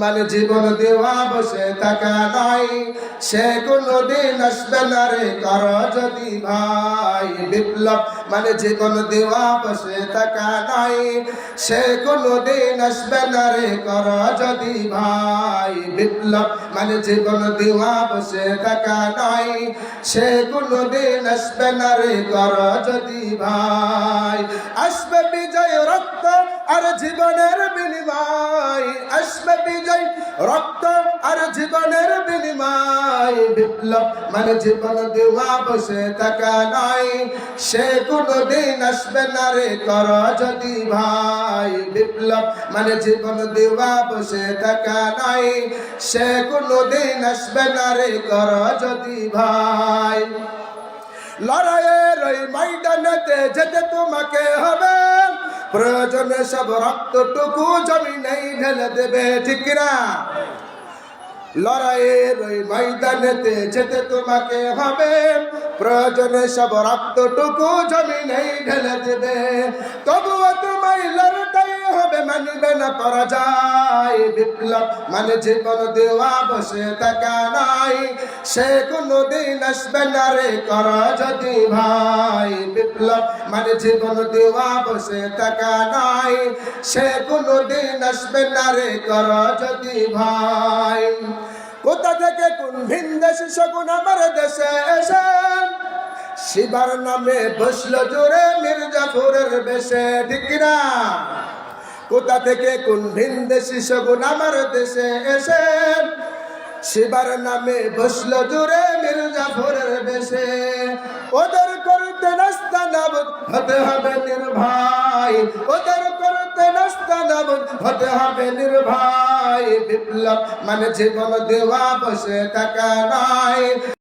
মানে জীবন দেওয়া বসে থাকা নাই। সে কোনো দিন আসবে না রে কর যদি ভাই। বিপ্লব মানে জীবন দেওয়া বসে থাকা নাই। সে কোনো দিন আসবে না রে কর যদি ভাই। বিপ্লব মানে জীবন দেওয়া বসে থাকা নাই। সে কোনো দিন আসবে না রে কর যদি ভাই। আসবে বিজয় রক্ত আর জীবনের বিনিময়, আসবে বিজয়, রক্ত আর জীবনের বিনিময়। বিপ্লব মানে জীবন দেওয়া, বসে থাকা নাই সে কোনো দিন আসবে না রে, কর যদি ভাই। বিপ্লব মানে জীবন দেওয়া, বসে থাকা নাই সে কোনো দিন আসবে না রে, কর যদি ভাই। লড়াইয়ের ওই ময়দানেতে যেতে তোমাকে প্রয়োজনে সব রক্তটুকু জমিনেই ঢেলে দেবে, ঠিক না লড়াইয়ের ওই ময়দানেতে যেতে তোমাকে হবে। প্রয়োজনে সব রক্তটুকু জমিনেই ঢেলে দেবে। তবুও তোমায় লড়াই হবে, মানবে না পরাজয়। বিপ্লব মানে জীবন দেওয়া বসে থাকা নাই, সে কোনো দিন আসবে না রে কর যদি ভাই। বিপ্লব মানে জীবন দেওয়া বসে থাকা নাই, সে কোনো দিন আসবে না রে কর যদি ভাই। কোথা থেকে কোন ভিন দেশে শকুন আমার দেশে এসে? শিবার নামে বসল জোরে মির্জাপুরের বেশে, ঠিক না কোথা থেকে কোন ভিন দেশি শগুন আমার দেশে এসে? শিবার নামে বসল জোরে মির্জাপুরের বেশে। ওদের করতে নাস্তা নাবুদ, হতে হবে নির্ভয়। ওদের করতে নাস্তা নাবুদ, হতে হবে নির্ভয়। বিপ্লব মানে জীবন দেওয়া, বসে থাকা নাই